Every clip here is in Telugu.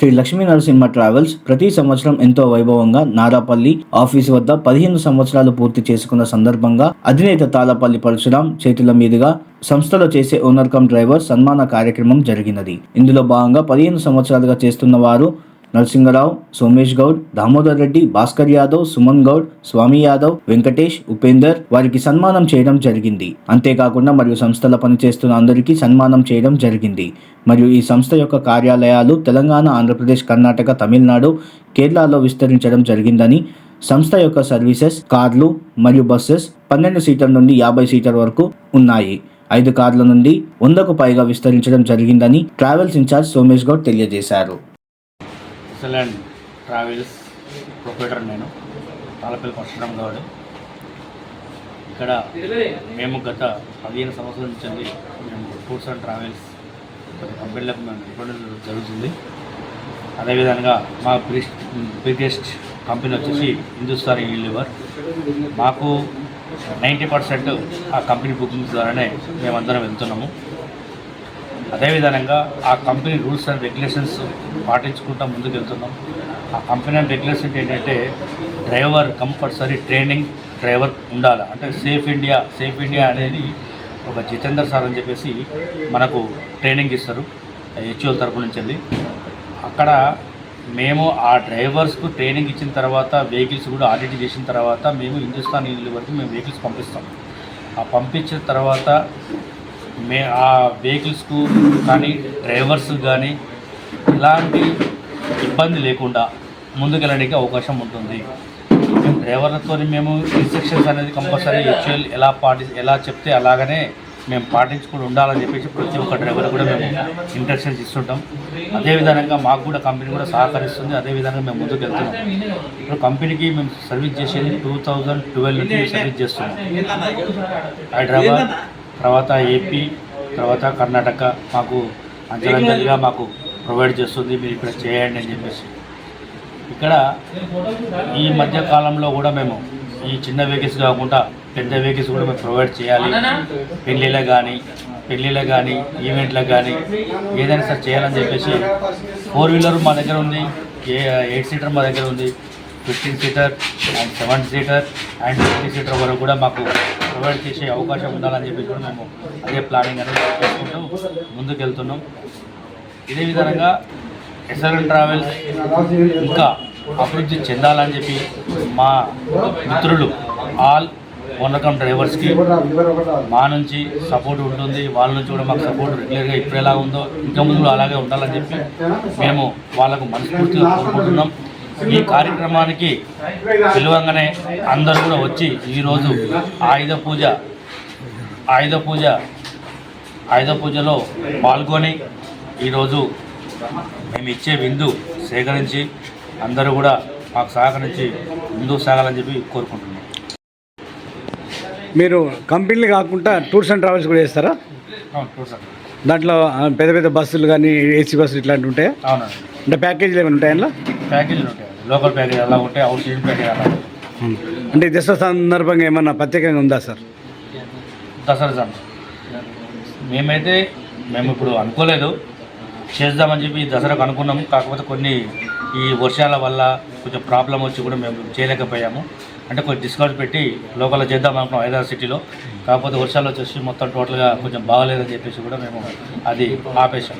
శ్రీ లక్ష్మీ నరసింహ ట్రావెల్స్ ప్రతి సంవత్సరం ఎంతో వైభవంగా నారాపల్లి ఆఫీస్ వద్ద పదిహేను సంవత్సరాలు పూర్తి చేసుకున్న సందర్భంగా అధినేత తాళపల్లి పరశురాం చేతుల మీదుగా సంస్థలో చేసే ఓనర్ కమ్ డ్రైవర్ సన్మాన కార్యక్రమం జరిగినది. ఇందులో భాగంగా పదిహేను సంవత్సరాలుగా చేస్తున్న వారు నరసింగరావు సోమేష్ గౌడ్ దామోదర్ రెడ్డి భాస్కర్ యాదవ్ సుమన్ గౌడ్ స్వామి యాదవ్ వెంకటేష్ ఉపేందర్ వారికి సన్మానం చేయడం జరిగింది. అంతేకాకుండా మరియు సంస్థల పనిచేస్తున్న అందరికీ సన్మానం చేయడం జరిగింది. మరియు ఈ సంస్థ యొక్క కార్యాలయాలు తెలంగాణ ఆంధ్రప్రదేశ్ కర్ణాటక తమిళనాడు కేరళలో విస్తరించడం జరిగిందని సంస్థ యొక్క సర్వీసెస్ కార్లు మరియు బస్సెస్ పన్నెండు సీటర్ నుండి యాభై సీటర్ వరకు ఉన్నాయి. ఐదు కార్ల నుండి వందకు పైగా విస్తరించడం జరిగిందని ట్రావెల్స్ ఇన్ఛార్జ్ సోమేష్ గౌడ్ తెలియజేశారు. ఎక్సలెంట్ ట్రావెల్స్ ప్రొపరేటర్ నేను తాళపల్లి పరశురామ్ గౌడ్. ఇక్కడ మేము గత పదిహేను సంవత్సరాల నుంచి అండి మేము టూర్స్ అండ్ ట్రావెల్స్ కొన్ని కంపెనీలకు మేము ఇవ్వడం జరుగుతుంది. అదేవిధంగా మా బిగెస్ట్ బిగ్గెస్ట్ కంపెనీ వచ్చేసి హిందుస్థాన్ యూనిలివర్. మాకు నైంటీ పర్సెంట్ ఆ కంపెనీ బుకింగ్స్ ద్వారానే మేమందరం వెళ్తున్నాము. అదేవిధంగా ఆ కంపెనీ రూల్స్ అండ్ రెగ్యులేషన్స్ పాటించుకుంటూ ముందుకు వెళ్తున్నాం ఆ కంపెనీ అండ్ రెగ్యులేషన్ ఏంటంటే డ్రైవర్ కంపల్సరీ ట్రైనింగ్ డ్రైవర్ ఉండాలి. అంటే సేఫ్ ఇండియా సేఫ్ ఇండియా అనేది ఒక జితేందర్ సార్ అని చెప్పేసి మనకు ట్రైనింగ్ ఇస్తారు హెచ్ఓల తరపు నుంచి వెళ్ళి అక్కడ మేము ఆ డ్రైవర్స్కు ట్రైనింగ్ ఇచ్చిన తర్వాత వెహికల్స్ కూడా ఆడిట్ చేసిన తర్వాత మేము హిందుస్థాన్ ఇల్లు వరకు మేము వెహికల్స్ పంపిస్తాం. ఆ పంపించిన తర్వాత మే ఆ వెహికల్స్కు కానీ డ్రైవర్స్ కానీ ఎలాంటి ఇబ్బంది లేకుండా ముందుకెళ్ళడానికి అవకాశం ఉంటుంది. డ్రైవర్లతో మేము ఇన్స్ట్రక్షన్స్ అనేది కంపల్సరీ హెచ్ఎల్ ఎలా పాటి ఎలా చెప్తే అలాగనే మేము పాటించుకుని ఉండాలని చెప్పేసి ప్రతి ఒక్క డ్రైవర్ కూడా మేము ఇంట్రక్షన్స్ ఇస్తుంటాం. అదేవిధంగా మాకు కూడా కంపెనీ కూడా సహకరిస్తుంది. అదేవిధంగా మేము ముందుకు వెళ్తున్నాం. ఇప్పుడు కంపెనీకి మేము సర్వీస్ చేసేది టూ థౌజండ్ ట్వెల్వ్ నుంచి సర్వీస్ చేస్తున్నాం. హైదరాబాద్ తర్వాత ఏపీ తర్వాత కర్ణాటక మాకు అంచెలంచెలుగా మాకు ప్రొవైడ్ చేస్తుంది మీరు ఇక్కడ చేయండి అని చెప్పేసి. ఇక్కడ ఈ మధ్య కాలంలో కూడా మేము ఈ చిన్న వెహికల్స్ కాకుండా పెద్ద వెహికల్స్ కూడా మేము ప్రొవైడ్ చేయాలి. పెళ్ళిళ్ళకి కానీ పెళ్ళిళ్ళకి కానీ ఈవెంట్లకు కానీ ఏదైనా సరే చేయాలని చెప్పేసి ఫోర్ వీలర్ మా దగ్గర ఉంది ఎయిట్ సీటర్ మా దగ్గర ఉంది fifteen seater and seven seater and fifty seater వరకు కూడా మాకు ప్రొవైడ్ చేసే అవకాశం ఉండాలని చెప్పి కూడా మేము అదే ప్లానింగ్ అనేది చేసుకుంటూ ముందుకెళ్తున్నాం. ఇదే విధంగా ఎస్ఆర్ఎన్ ట్రావెల్స్ ఇంకా అభివృద్ధి చెందాలని చెప్పి మా మిత్రులు ఆల్ వండకం డ్రైవర్స్కి మా నుంచి సపోర్ట్ ఉంటుంది. వాళ్ళ నుంచి కూడా మాకు సపోర్ట్ రెగ్యులర్గా ఇప్పుడు ఎలా ఉందో ఇంకా ముందు అలాగే ఉండాలని చెప్పి మేము వాళ్ళకు మనస్ఫూర్తిగా కోరుకుంటున్నాం. ఈ కార్యక్రమానికి పిలవంగానే అందరూ కూడా వచ్చి ఈరోజు ఆయుధ పూజ ఆయుధ పూజ ఆయుధ పూజలో పాల్గొని ఈరోజు మేము ఇచ్చే విందు సేకరించి అందరూ కూడా మాకు సహకరించి ముందుకు సాగాలని చెప్పి కోరుకుంటున్నాం. మీరు కంపెనీలు కాకుండా టూర్స్ అండ్ ట్రావెల్స్ కూడా చేస్తారా? దాంట్లో పెద్ద పెద్ద బస్సులు కానీ ఏసీ బస్సులు ఇట్లాంటివి ఉంటాయా? అవునండి. అంటే ప్యాకేజీలు ఏమైనా ఉంటాయా అందులో? ప్యాకేజీలు ఉంటాయి. లోకల్ ప్యాకేజ్ అలా ఉంటాయి అవుట్ సీజన్ ప్యాకేజ్ అలా ఉంటాయి. అంటే దసరా సందర్భంగా ఏమన్నా ప్రత్యేకంగా ఉందా సార్? దసరా సార్ మేమైతే మేము ఇప్పుడు అనుకోలేదు. చేద్దామని చెప్పి దసరాకు అనుకున్నాము. కాకపోతే కొన్ని ఈ వర్షాల వల్ల కొంచెం ప్రాబ్లం వచ్చి కూడా మేము చేయలేకపోయాము. అంటే కొంచెం డిస్కౌంట్ పెట్టి లోకల్లో చేద్దాం అనుకున్నాం హైదరాబాద్ సిటీలో. కాకపోతే వర్షాలు వచ్చేసి మొత్తం టోటల్గా కొంచెం బాగలేదని చెప్పేసి కూడా మేము అది ఆపేసాం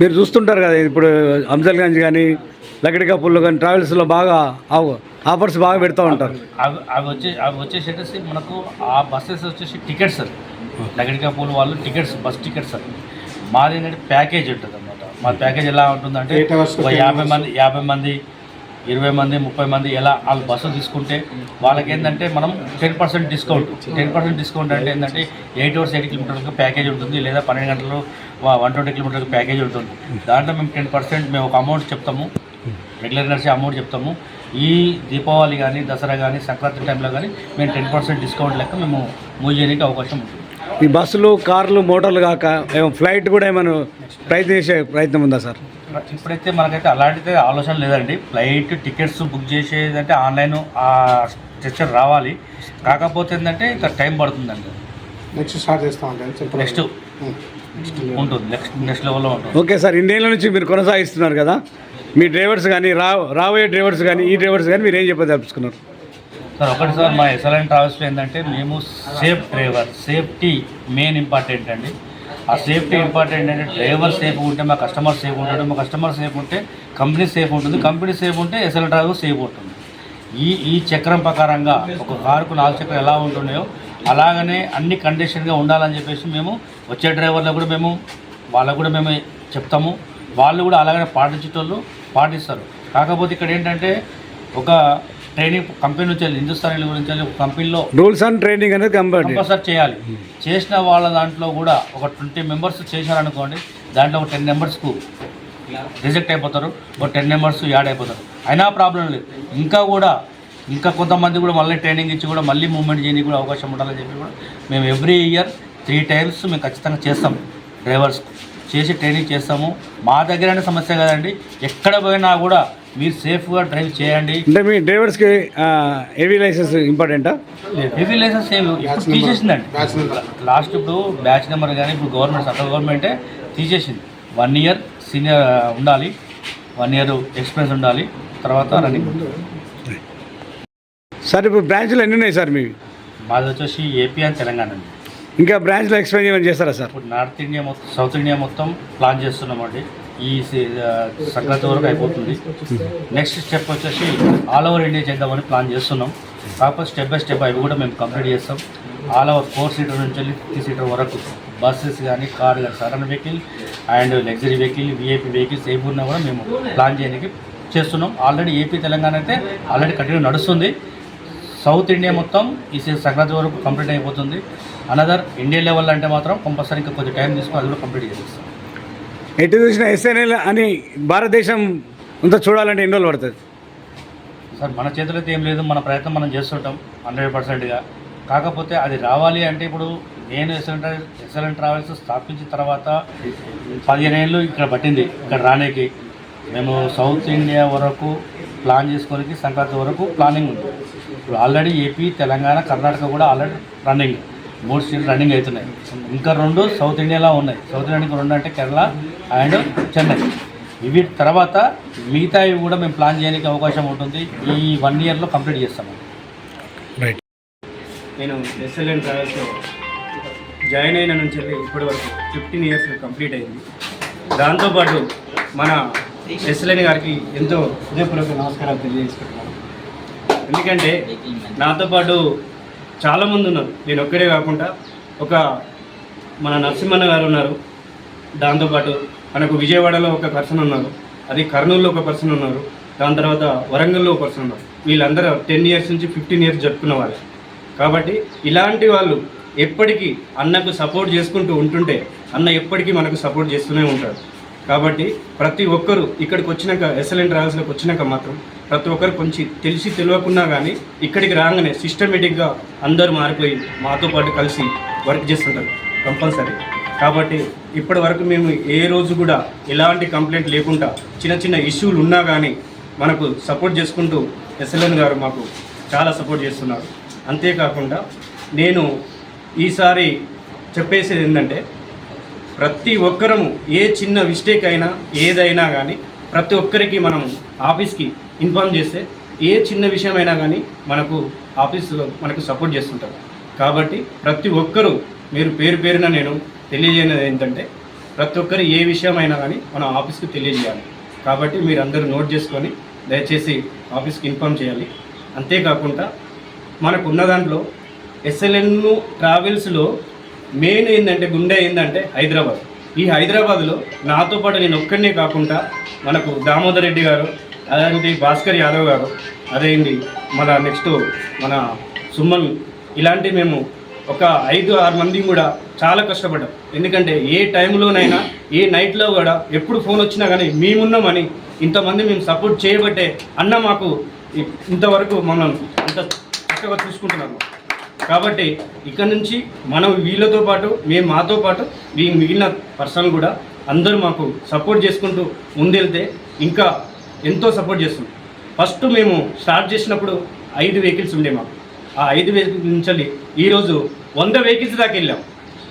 మీరు చూస్తుంటారు కదా ఇప్పుడు అంజల్గంజ్ కానీ లగడికాపూర్లో కానీ ట్రావెల్స్లో బాగా ఆఫ- ఆఫర్స్ బాగా పెడతా ఉంటారు. అవి అవి వచ్చే అవి వచ్చేసి మనకు ఆ బస్సెస్ వచ్చేసి టికెట్స్ అది లగడికా పూల్ వాళ్ళు టికెట్స్ బస్ టికెట్స్ అది మాది ఏంటంటే ప్యాకేజ్ ఉంటుంది అనమాట మా ప్యాకేజ్ ఎలా ఉంటుందంటే ఒక యాభై మంది యాభై మంది ఇరవై మంది ముప్పై మంది ఎలా వాళ్ళు బస్సు తీసుకుంటే వాళ్ళకి ఏంటంటే మనం ten percent discount. Ten percent discount అంటే ఏంటంటే ఎయిట్ అవర్స్ ఎయిట్ కిలోమీటర్లకు ప్యాకేజ్ ఉంటుంది. లేదా పన్నెండు గంటలు వన్ ట్వంటీ కిలోమీటర్లకు ప్యాకేజ్ ఉంటుంది. దాంట్లో మేము టెన్ పర్సెంట్ మేము ఒక అమౌంట్ చెప్తాము. రెగ్యులర్ నడిచే అమౌంట్ చెప్తాము. ఈ దీపావళి కానీ దసరా కానీ సంక్రాంతి టైంలో కానీ మేము టెన్ పర్సెంట్ డిస్కౌంట్ లెక్క మేము మూవ్ చేయడానికి అవకాశం ఉంటుంది. ఈ బస్సులు కార్లు మోటార్లు కాక ఏమో ఫ్లైట్ కూడా ఏమైనా ప్రయత్నం చేసే ప్రయత్నం ఉందా సార్? ఇప్పుడైతే మనకైతే అలాంటిదే ఆలోచన లేదండి. ఫ్లైట్ టికెట్స్ బుక్ చేసేదంటే ఆన్లైన్ ఆ స్ట్రక్చర్ రావాలి. కాకపోతే ఏంటంటే ఇంకా టైం పడుతుందండి. నెక్స్ట్ స్టార్ట్ చేస్తాం నెక్స్ట్. ఉంటుంది. నెక్స్ట్ నెక్స్ట్ లెవెల్లో ఉంటుంది. ఓకే సార్ ఇన్నేళ్ళ నుంచి మీరు కొనసాగిస్తున్నారు కదా. మీ డ్రైవర్స్ కానీ రా రాబోయే డ్రైవర్స్ కానీ ఈ డ్రైవర్స్ కానీ మీరు ఏం చెప్పదలుచుకున్నారు? సార్ ఒకటి సార్ మా ఎస్ఎల్ఎన్ ట్రావెల్స్లో ఏంటంటే మేము safe driver safety main important అండి. ఆ సేఫ్టీ ఇంపార్టెంట్ అంటే డ్రైవర్ సేఫ్ ఉంటే మా కస్టమర్ సేఫ్ ఉంటాడు. మా కస్టమర్ సేఫ్ ఉంటే కంపెనీ సేఫ్ ఉంటుంది. కంపెనీ సేఫ్ ఉంటే ఎస్ఎల్ డ్రైవర్ సేఫ్ ఉంటుంది. ఈ ఈ చక్రం ప్రకారంగా ఒక కారుకు నాలుగు చక్రం ఎలా ఉంటున్నాయో అలాగనే అన్ని కండిషన్గా ఉండాలని చెప్పేసి మేము వచ్చే డ్రైవర్లకు కూడా మేము వాళ్ళకు కూడా మేము చెప్తాము. వాళ్ళు కూడా అలాగనే పాటించేటోళ్ళు. పాటిస్తారు. కాకపోతే ఇక్కడ ఏంటంటే ఒక ట్రైనింగ్ కంపెనీ నుంచి వెళ్ళి హిందుస్థాన్ రైల్వే గురించి వెళ్ళి ఒక కంపెనీలో రూల్స్ అండ్ ట్రైనింగ్ అనేది కంపల్సరీ. చేయాలి. చేసిన వాళ్ళ దాంట్లో కూడా ఒక ట్వంటీ మెంబర్స్ చేశారనుకోండి దాంట్లో ఒక టెన్ మెంబర్స్కు రిజెక్ట్ అయిపోతారు ఒక టెన్ మెంబర్స్ యాడ్ అయిపోతారు. అయినా ప్రాబ్లం లేదు. ఇంకా కూడా ఇంకా కొంతమంది కూడా మళ్ళీ ట్రైనింగ్ ఇచ్చి కూడా మళ్ళీ మూవ్మెంట్ చేయడానికి కూడా అవకాశం ఉండాలని చెప్పి కూడా మేము ఎవ్రీ ఇయర్ త్రీ టైమ్స్ మేము ఖచ్చితంగా చేస్తాం డ్రైవర్స్ చేసి ట్రైనింగ్ చేస్తాము. మా దగ్గరనే సమస్య కదండి. ఎక్కడ పోయినా కూడా మీరు సేఫ్గా డ్రైవ్ చేయండి. అంటే మీ డ్రైవర్స్కి హెవీ లైసెన్స్ ఇంపార్టెంటా హెవీ లైసెన్స్ ఏమి ఇప్పుడు తీసేసిందండి. బ్యాచ్ నెంబర్ లాస్ట్ ఇప్పుడు బ్యాచ్ నెంబర్ కానీ ఇప్పుడు గవర్నమెంట్ సెంట్రల్ గవర్నమెంటే తీసేసింది. వన్ ఇయర్ సీనియర్ ఉండాలి. వన్ ఇయర్ ఎక్స్పీరియన్స్ ఉండాలి. తర్వాత రన్నింగ్ సార్ ఇప్పుడు బ్రాంచ్లు ఎన్ని ఉన్నాయి సార్ మీవి? మాది వచ్చేసి ఏపీ అండ్ తెలంగాణ అండి. ఇంకా బ్రాంచ్లో ఎక్స్పెండ్ చేయమని చేస్తారా సార్? ఇప్పుడు నార్త్ ఇండియా మొత్తం సౌత్ ఇండియా మొత్తం ప్లాన్ చేస్తున్నామండి ఈ సీ- సంక్రాంతి వరకు అయిపోతుంది. నెక్స్ట్ స్టెప్ వచ్చేసి ఆల్ ఓవర్ ఇండియా చేద్దామని ప్లాన్ చేస్తున్నాం. కాకపోతే స్టెప్ బై స్టెప్ అవి కూడా మేము కంప్లీట్ చేస్తాం. ఆల్ ఓవర్ ఫోర్ సీటర్ నుంచి వెళ్ళి ఫిఫ్టీ సీటర్ వరకు బస్సెస్ కానీ కార్ కానీ sedan vehicle and luxury vehicle VIP vehicles ఏవి ఉన్నా కూడా మేము ప్లాన్ చేయడానికి చేస్తున్నాం. ఆల్రెడీ ఏపీ తెలంగాణ అయితే ఆల్రెడీ కంటిన్యూ నడుస్తుంది. సౌత్ ఇండియా మొత్తం ఈ సంక్రాంతి వరకు కంప్లీట్ అయిపోతుంది. అనదర్ ఇండియా లెవెల్ అంటే మాత్రం కంపల్సరీ ఇంకా కొంచెం టైం తీసుకుని అది కూడా కంప్లీట్ చేస్తాం ఎటు చూసిన ఎస్ఎన్ఎల్ అని భారతదేశం అంతా చూడాలంటే ఎన్ని రోజులు పడుతుంది? సార్ మన చేతిలో అయితే ఏం లేదు మన ప్రయత్నం మనం చేస్తుంటాం హండ్రెడ్ పర్సెంట్గా కాకపోతే అది రావాలి అంటే ఇప్పుడు నేను ఎస్ఎల్ ఎస్ఎల్ఎన్ ట్రావెల్స్ స్థాపించిన తర్వాత పదిహేను ఏళ్ళు ఇక్కడ పట్టింది ఇక్కడ రానేకి. మేము సౌత్ ఇండియా వరకు ప్లాన్ చేసుకోనికి సంక్రాంతి వరకు ప్లానింగ్ ఉంది. ఇప్పుడు ఆల్రెడీ ఏపీ తెలంగాణ కర్ణాటక కూడా ఆల్రెడీ రన్నింగ్ మూడు స్టేట్ రన్నింగ్ అవుతున్నాయి. ఇంకా రెండు సౌత్ ఇండియాలో ఉన్నాయి. సౌత్ ఇండియాకి రెండు అంటే కేరళ అండ్ చెన్నై ఇవి తర్వాత మిగతావి కూడా మేము ప్లాన్ చేయడానికి అవకాశం ఉంటుంది. ఈ వన్ ఇయర్లో కంప్లీట్ చేస్తాము. రైట్ నేను ఎస్ఎల్ఎన్ ట్రావెల్స్లో జాయిన్ అయిన నుంచి వెళ్ళి ఇప్పటి వరకు ఫిఫ్టీన్ ఇయర్స్ కంప్లీట్ అయింది. దాంతోపాటు మన ఎస్ఎల్ఎన్ గారికి ఎంతో హృదయపూర్వక నమస్కారాలు తెలియజేసుకుంటున్నాను. ఎందుకంటే నాతో పాటు చాలామంది ఉన్నారు. నేను ఒక్కడే కాకుండా ఒక మన నరసింహన్న గారు ఉన్నారు. దాంతోపాటు మనకు విజయవాడలో ఒక పర్సన్ ఉన్నారు. అది కర్నూలులో ఒక పర్సన్ ఉన్నారు. దాని తర్వాత వరంగల్లో ఒక పర్సన్ ఉన్నారు. వీళ్ళందరూ టెన్ ఇయర్స్ నుంచి ఫిఫ్టీన్ ఇయర్స్ జరుపుకున్న వాళ్ళు. కాబట్టి ఇలాంటి వాళ్ళు ఎప్పటికీ అన్నకు సపోర్ట్ చేసుకుంటూ ఉంటుంటే అన్న ఎప్పటికీ మనకు సపోర్ట్ చేస్తూనే ఉంటాడు. కాబట్టి ప్రతి ఒక్కరు ఇక్కడికి వచ్చినాక ఎస్ఎల్ఎన్ ట్రావెల్స్లోకి వచ్చినాక మాత్రం ప్రతి ఒక్కరు కొంచెం తెలిసి తెలియకున్నా కానీ ఇక్కడికి రాగానే సిస్టమేటిక్గా అందరూ మారిపోయి మాతో పాటు కలిసి వర్క్ చేస్తుంటారు కంపల్సరీ. కాబట్టి ఇప్పటి వరకు మేము ఏ రోజు కూడా ఎలాంటి కంప్లైంట్ లేకుండా చిన్న చిన్న ఇష్యూలు ఉన్నా కానీ మనకు సపోర్ట్ చేసుకుంటూ ఎస్ఎల్ఎన్ గారు మాకు చాలా సపోర్ట్ చేస్తున్నారు. అంతేకాకుండా నేను ఈసారి చెప్పేసేది ఏంటంటే ప్రతి ఒక్కరము ఏ చిన్న మిస్టేక్ అయినా ఏదైనా కానీ ప్రతి ఒక్కరికి మనం ఆఫీస్కి ఇన్ఫామ్ చేస్తే ఏ చిన్న విషయమైనా కానీ మనకు ఆఫీస్ మనకు సపోర్ట్ చేస్తుంటారు. కాబట్టి ప్రతి ఒక్కరూ మీరు పేరు పేరున నేను తెలియజేయనది ఏంటంటే ప్రతి ఒక్కరు ఏ విషయమైనా కానీ మనం ఆఫీస్కి తెలియజేయాలి. కాబట్టి మీరు అందరూ నోట్ చేసుకొని దయచేసి ఆఫీస్కి ఇన్ఫామ్ చేయాలి. అంతేకాకుండా మనకు ఉన్న దాంట్లో ఎస్ఎల్ఎన్ ట్రావెల్స్లో మెయిన్ ఏంటంటే గుండె ఏంటంటే హైదరాబాద్. ఈ హైదరాబాద్లో నాతో పాటు నేను ఒక్కడనే కాకుండా మనకు దామోదర్ రెడ్డి గారు అలాంటి భాస్కర్ యాదవ్ గారు అదేంటి మన నెక్స్ట్ మన సుమన్ ఇలాంటి మేము ఒక ఐదు ఆరు మంది కూడా చాలా కష్టపడ్డాం. ఎందుకంటే ఏ టైంలోనైనా ఏ నైట్లో కూడా ఎప్పుడు ఫోన్ వచ్చినా కానీ మేమున్నామని ఇంతమంది మేము సపోర్ట్ చేయబట్టే అన్న మాకు ఇంతవరకు మనం ఇంత చక్కగా చూసుకుంటున్నాము కాబట్టి ఇక్కడ నుంచి మనం వీళ్ళతో పాటు మేము మాతో పాటు మీ మిగిలిన పర్సన్ కూడా అందరూ మాకు సపోర్ట్ చేసుకుంటూ ముందెళ్తే ఇంకా ఎంతో సపోర్ట్ చేస్తుంది. ఫస్ట్ మేము స్టార్ట్ చేసినప్పుడు ఐదు వెహికల్స్ ఉండే మాకు. ఆ ఐదు వెహికల్స్ నుంచి ఈరోజు వంద వెహికల్స్ దాకా వెళ్ళాం.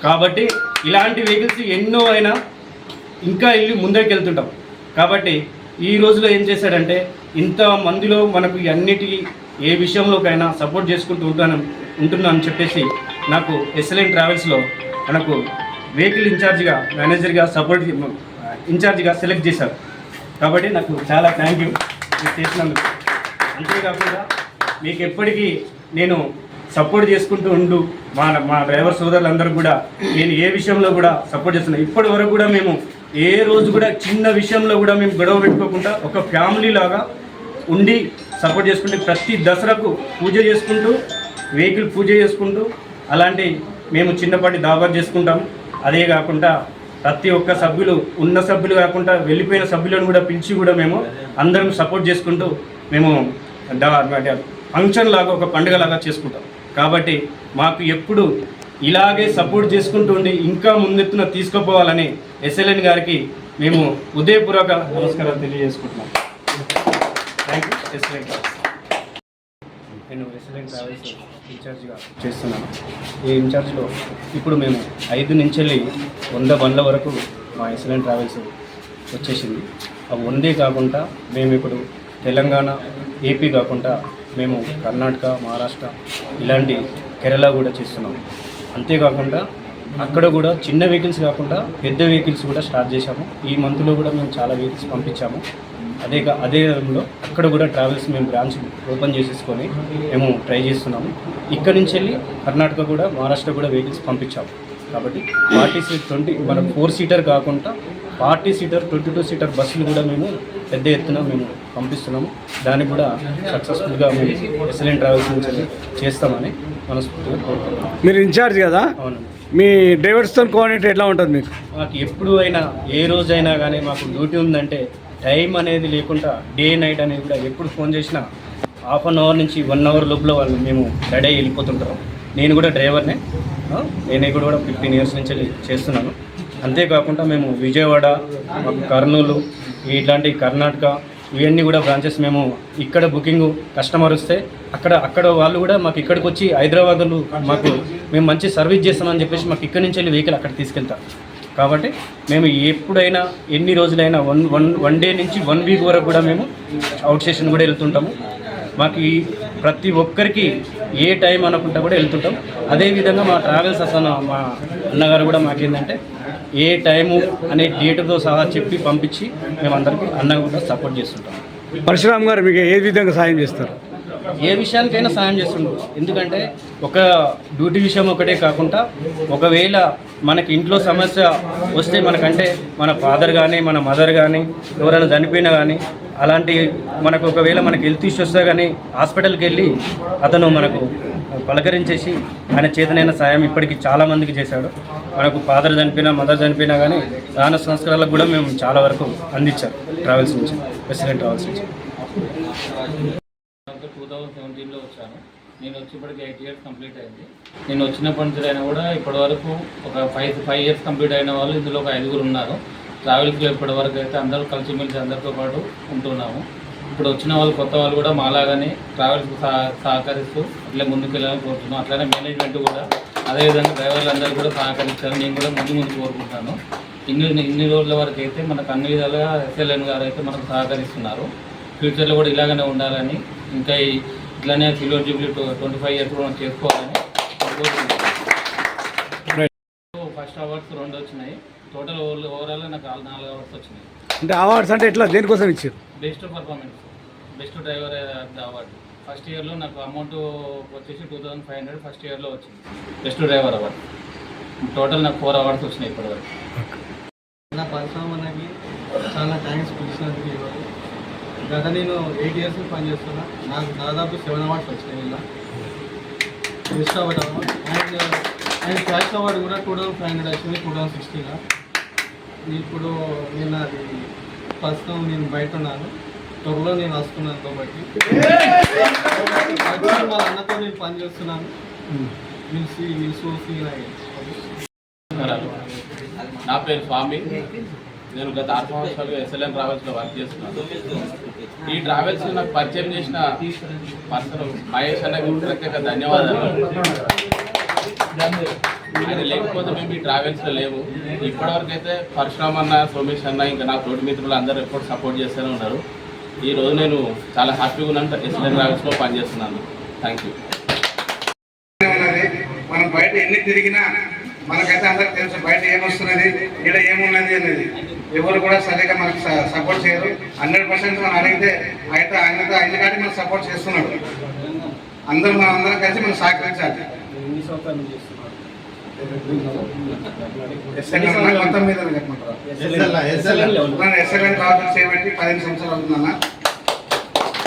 కాబట్టి ఇలాంటి వెహికల్స్ ఎన్నో అయినా ఇంకా వెళ్ళి ముందరికి వెళ్తుంటాం. కాబట్టి ఈ రోజులో ఏం చేశాడంటే ఇంత మందిలో మనకు అన్నిటి ఏ విషయంలోకైనా సపోర్ట్ చేసుకుంటూ ఉంటాను ఉంటున్నా అని చెప్పేసి నాకు ఎస్ఎల్ఎన్ ట్రావెల్స్లో మనకు వెహికల్ ఇన్ఛార్జిగా మేనేజర్గా సపోర్ట్ ఇన్ఛార్జిగా సెలెక్ట్ చేశారు. కాబట్టి నాకు చాలా థ్యాంక్ యూ మీరు చేసినందుకు. అంతేకాకుండా మీకు ఎప్పటికీ నేను సపోర్ట్ చేసుకుంటూ ఉండు. మా మా డ్రైవర్ సోదరులందరూ కూడా నేను ఏ విషయంలో కూడా సపోర్ట్ చేస్తున్నాను ఇప్పటి వరకు కూడా మేము ఏ రోజు కూడా చిన్న విషయంలో కూడా మేము గొడవ పెట్టుకోకుండా ఒక ఫ్యామిలీ లాగా ఉండి సపోర్ట్ చేసుకుంటే ప్రతి దసరాకు పూజ చేసుకుంటూ వెహికల్ పూజ చేసుకుంటూ అలాంటి మేము చిన్నపాటి దాబా చేసుకుంటాం. అదే కాకుండా ప్రతి ఒక్క సభ్యులు ఉన్న సభ్యులు కాకుండా వెళ్ళిపోయిన సభ్యులను కూడా పిలిచి కూడా మేము అందరం సపోర్ట్ చేసుకుంటూ మేము ఫంక్షన్ లాగా ఒక పండుగ లాగా చేసుకుంటాం. కాబట్టి మాకు ఎప్పుడు ఇలాగే సపోర్ట్ చేసుకుంటూ ఉండి ఇంకా ముందెత్తున తీసుకుపోవాలని ఎస్ఎల్ఎన్ గారికి మేము ఉదయపూర్వక నమస్కారాలు తెలియజేసుకుంటున్నాం. థ్యాంక్ యూ ఎస్ఎల్ఎన్ గారు. నేను రెసిడెంట్ ట్రావెల్స్ ఇన్ఛార్జ్గా చేస్తున్నాను. ఈ ఇన్ఛార్జ్లో ఇప్పుడు మేము ఐదు నుంచి వెళ్ళి వంద బండ్ల వరకు మా ఎస్ఎల్ఎన్ ట్రావెల్స్ వచ్చేసింది. ఆ వందే కాకుండా మేము ఇప్పుడు తెలంగాణ ఏపీ కాకుండా మేము కర్ణాటక మహారాష్ట్ర ఇలాంటి కేరళ కూడా చేస్తున్నాం. అంతేకాకుండా అక్కడ కూడా చిన్న వెహికల్స్ కాకుండా పెద్ద వెహికల్స్ కూడా స్టార్ట్ చేశాము. ఈ మంత్లో కూడా మేము చాలా వెహికల్స్ పంపించాము. అదే అదే విధంలో అక్కడ కూడా ట్రావెల్స్ మేము బ్రాంచ్ ఓపెన్ చేసేసుకొని మేము ట్రై చేస్తున్నాము. ఇక్కడ నుంచి వెళ్ళి కర్ణాటక కూడా మహారాష్ట్ర కూడా వెహికల్స్ పంపించాము. కాబట్టి ఫార్టీ సీట్ ట్వంటీ మన ఫోర్ సీటర్ కాకుండా forty seater twenty two seater బస్సులు కూడా మేము పెద్ద ఎత్తున మేము పంపిస్తున్నాము. దానికి కూడా సక్సెస్ఫుల్గా మేము ఎస్ఎల్ఎన్ ట్రావెల్స్ నుంచి చేస్తామని మనస్ఫూర్తిగా కోరుకుంటున్నాం. మీరు ఇన్ఛార్జ్ కదా? అవును మీ డ్రైవర్స్తో కోఆర్డినేట్ ఎట్లా ఉంటుంది మీకు? మాకు ఎప్పుడు అయినా ఏ రోజైనా కానీ మాకు డ్యూటీ ఉందంటే టైం అనేది లేకుండా డే నైట్ అనేది కూడా ఎప్పుడు ఫోన్ చేసినా హాఫ్ అన్ అవర్ నుంచి వన్ అవర్ లోపల వాళ్ళు మేము రెడీ అయ్యి నేను కూడా డ్రైవర్నే. నేను కూడా ఫిఫ్టీన్ ఇయర్స్ నుంచి చేస్తున్నాను. అంతేకాకుండా మేము విజయవాడ కర్నూలు ఇట్లాంటి కర్ణాటక ఇవన్నీ కూడా బ్రాంచెస్ మేము ఇక్కడ బుకింగ్ కస్టమర్ వస్తే అక్కడ అక్కడ వాళ్ళు కూడా మాకు ఇక్కడికి వచ్చి హైదరాబాద్లో మాకు మేము మంచి సర్వీస్ చేస్తామని చెప్పేసి మాకు ఇక్కడి నుంచి వెళ్ళి వెహికల్ అక్కడ తీసుకెళ్తాం కాబట్టి మేము ఎప్పుడైనా ఎన్ని రోజులైనా వన్ వన్ వన్ డే నుంచి వన్ వీక్ వరకు కూడా మేము అవుట్ స్టేషన్ కూడా వెళ్తుంటాము. మాకు ఈ ప్రతి ఒక్కరికి ఏ టైం అనుకుంటా కూడా వెళ్తుంటాం. అదేవిధంగా మా ట్రావెల్స్ అసలు మా అన్నగారు కూడా మాకేంటంటే ఏ టైము అనే డేట్తో సహా చెప్పి పంపించి మేమందరికీ అన్న కూడా సపోర్ట్ చేస్తుంటాం. పరశురామ్ గారు మీకు ఏ విధంగా సాయం చేస్తారు? ఏ విషయానికైనా సాయం చేస్తుండ్రు ఎందుకంటే ఒక డ్యూటీ విషయం ఒకటే కాకుండా ఒకవేళ మనకి ఇంట్లో సమస్య వస్తే మనకంటే మన ఫాదర్ కానీ మన మదర్ కానీ ఎవరైనా చనిపోయినా కానీ అలాంటి మనకు ఒకవేళ మనకి హెల్త్ ఇష్యూస్ వస్తే కానీ హాస్పిటల్కి వెళ్ళి అతను మనకు పలకరించేసి ఆయన చేతనైన సాయం ఇప్పటికి చాలామందికి చేశాడు. మనకు ఫాదర్ చనిపోయినా మదర్ చనిపోయినా కానీ దాన సంస్కారాలకు కూడా మేము చాలా వరకు అందించాం ట్రావెల్స్ నుంచి ప్రెసిడెంట్ ట్రావెల్స్ నుంచి టూ థౌజండ్ సెవెంటీన్లో వచ్చాను నేను వచ్చి ఇప్పటికి ఎయిట్ ఇయర్స్ కంప్లీట్ అయింది. నేను వచ్చినప్పటి నుంచి అయినా కూడా ఇప్పటి వరకు ఒక ఫైవ్ ఫైవ్ ఇయర్స్ కంప్లీట్ అయిన వాళ్ళు ఇందులో ఒక ఐదుగురు ఉన్నారు. ట్రావెల్స్లో ఇప్పటి వరకు అయితే అందరూ కలిసిమెలిసి అందరితో పాటు ఉంటున్నాము. ఇప్పుడు వచ్చిన వాళ్ళు కొత్త వాళ్ళు కూడా మాలాగానే ట్రావెల్స్కి సహ సహకరిస్తూ అట్లే ముందుకెళ్ళాలని కోరుతున్నాం అట్లనే మేనేజ్మెంట్ కూడా అదేవిధంగా డ్రైవర్లు అందరూ కూడా సహకరిస్తారు. నేను కూడా ముందు ముందు కోరుకుంటాను ఇన్ని ఇన్ని రోజుల వరకు అయితే మనకు అన్ని విధాలుగా ఎస్ఎల్ఎన్ గారు అయితే మనకు సహకరిస్తున్నారు. ఫ్యూచర్లో కూడా ఇలాగనే ఉండాలని ఇంకా ఈ- ఇట్లానే silver jubilee twenty five years కూడా మనం చేసుకోవాలని ఫస్ట్ అవార్డ్స్ రెండు వచ్చినాయి. టోటల్ ఓవరాల్ నాకు నాలుగు అవార్డ్స్ వచ్చినాయి. అంటే అవార్డ్స్ అంటే ఎట్లా? దేనికోసం ఇచ్చారు? Best performance best driver award first ఇయర్లో నాకు అమౌంట్ వచ్చేసి two thousand five hundred first ఇయర్లో వచ్చింది. బెస్ట్ డ్రైవర్ అవార్డు టోటల్ నాకు ఫోర్ అవార్డ్స్ వచ్చినాయి ఇప్పటివరకు. నా పరిశ్రమకి చాలా థ్యాంక్స్ పిలిచినందుకు ఈరోజు గత నేను ఎయిట్ ఇయర్స్ పనిచేస్తున్నా నాకు దాదాపు సెవెన్ అవార్డ్స్ వచ్చినాయి ఇలా best award award and and cash award కూడా టూ థౌసండ్ ఫైవ్ హండ్రెడ్ వచ్చింది టూ థౌసండ్ సిక్స్టీన్లో ఇప్పుడు నేను అది ప్రస్తుతం నేను బయట ఉన్నాను. త్వరలో నేను వస్తున్నాను కాబట్టి. వాళ్ళ అన్నతో నేను పని చేస్తున్నాను. మిల్సి మిల్సూసి నా పేరు స్వామి. నేను గత ఆరు సంవత్సరాలుగా ఎస్ఎల్ఎన్ ట్రావెల్స్లో వర్క్ చేస్తున్నాను. ఈ ట్రావెల్స్ నాకు పరిచయం చేసిన పర్సన్ మహేష్ అన్నకి ప్రత్యేక ధన్యవాదాలు. ఆయన లేకపోతే మేము ఈ ట్రావెల్స్లో లేవు ఇప్పటివరకు అయితే పరశురామ్ అన్న సోమేష్ అన్న ఇంకా నా తోటి మిత్రులు అందరూ ఎప్పుడు సపోర్ట్ చేస్తూనే ఉన్నారు. ఈ రోజు నేను చాలా హ్యాపీగా ఉన్నాను. ఎస్ఎల్ఎన్ ట్రావెల్స్లో పనిచేస్తున్నాను. థ్యాంక్ యూ మనం బయట ఎన్ని తిరిగినా మనకైతే అందరికి తెలుసు బయట ఏమొస్తున్నది ఇక్కడ ఏమున్నది అనేది. ఎవరు కూడా సరిగా మనకు సపోర్ట్ చేయరు. హండ్రెడ్ పర్సెంట్ మనం అడిగితే అయితే ఆయనతో ఆయన కానీ మనం సపోర్ట్ చేస్తున్నాడు. అందరూ మనం అందరం కలిసి మనం సహకరించాలి. ఎస్ఎల్ఎన్ ఉన్నా మొత్తం మీద చెప్పమంటారా? ఎస్ఎల్ఎన్ రావడం చేయబట్టి పదిహేను సంవత్సరాలు అవుతుందన్న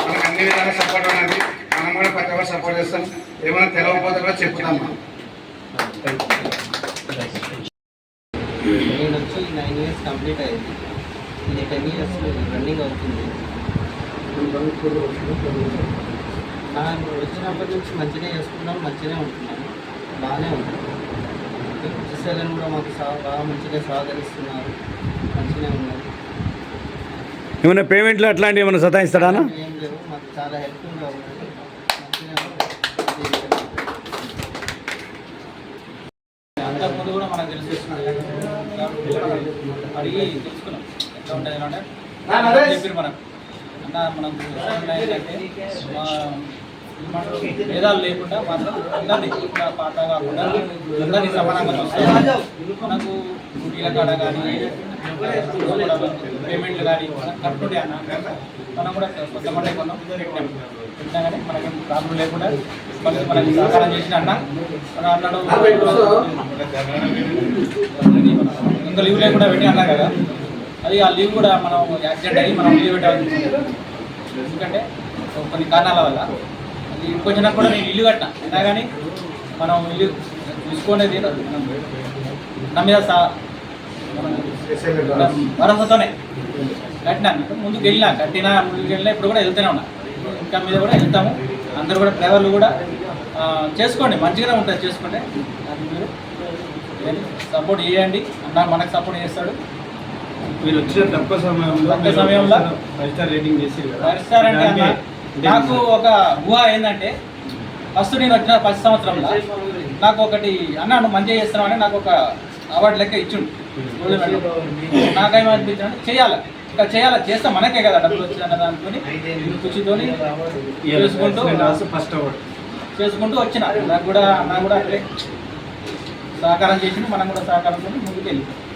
మనకు అన్ని విధాలుగా సపోర్ట్ ఉన్నది. మనం కూడా ప్రతి ఒక్కరు సపోర్ట్ చేస్తాం. ఏమైనా తెలవకపోతే కూడా చెప్తాం మనం. నేను ఇయర్స్ కంప్లీట్ అయింది. ఇది టెన్ ఇయర్స్ రన్నింగ్ అవుతుంది. నాకు వచ్చినప్పటి నుంచి మంచిగా చేసుకున్నాను మంచిగానే ఉంటున్నాను బాగానే ఉంటుంది ఎస్ఎల్ఎన్ కూడా మాకు సా బాగా మంచిగా సహకరిస్తున్నారు. మంచిగానే ఉన్నారు ఏమైనా పేమెంట్లు అట్లాంటివి ఏమైనా సతాయిస్తాడా ఏం లేవు. మాకు చాలా హెల్ప్ఫుల్గా ఉన్నది మంచిగా అంతకుముందు కూడా మనకు తెలిసి అడిగి తెలుసుకున్నాం. ఎట్లా ఉంటుంది అంటే చెప్పారు మనకు. అన్న మనం ఏంటంటే మా మనకు భేదాలు లేకుండా మాత్రం అందరినీ ఇంకా పాట కాకుండా అందరినీ సమానంగా చూస్తాం. మనకు డ్యూటీల కాడ కానీ పేమెంట్లు కానీ కరెక్ట్ ఉండే అన్న. మనం కూడా కొత్త మండే కొన్నాం. పెట్టాం. పెట్టినా కానీ మనకి ప్రాబ్లం లేకుండా మళ్ళీ మనకి సహకారం చేసిన అన్న. మన అన్నాడు ఇంకా లీవ్ లేకుండా పెట్టి అన్నా కదా? అది ఆ లీవ్ కూడా మనం యాక్సిడెంట్ అయ్యి మనం లీవ్ పెట్టాల్సి ఎందుకంటే కొన్ని కారణాల వల్ల. అది ఇంకొచ్చినా కూడా నేను ఇల్లు కట్టినా. అయినా కానీ మనం ఇల్లు చూసుకునేది మనం నా మీద సా భరోసాతోనే కట్టినా. ముందుకు వెళ్ళినా కట్టినా ముందుకు వెళ్ళినా ఇప్పుడు కూడా వెళ్తూనే ఉన్నా. ఇంకా మీద కూడా వెళ్తాము. అందరూ కూడా డ్రైవర్లు కూడా చేసుకోండి. మంచిగానే ఉంటుంది చేసుకోండి. అది మీరు సపోర్ట్ చేయండి. అన్న మనకు సపోర్ట్ చేస్తాడు. మీరు వచ్చిన తక్కువ సమయంలో తక్కువ సమయంలో ఫైవ్ స్టార్ రేటింగ్ చేసి రెస్టారెంట్ అన్న నాకు ఒక ఊహ ఏంటంటే ఫస్ట్ నేను వచ్చిన పది సంవత్సరంలో నాకు ఒకటి అన్న నువ్వు మంచిగా చేస్తున్నావు నాకు ఒక అవార్డు లెక్క ఇచ్చిండు. నాకేమనిపించింది చేయాలి. ఇంకా చేయాలి చేస్తే మనకే కదా డబ్బులు వచ్చిందన్న దాంతో ఖుషితోని చేసుకుంటూ ఫస్ట్ అవార్డ్ చేసుకుంటూ వచ్చిన. నాకు కూడా నాకు కూడా అట్లే సహకారం చేసిండు మనం కూడా సహకారంతో ముందుకు వెళ్ళిపోతాం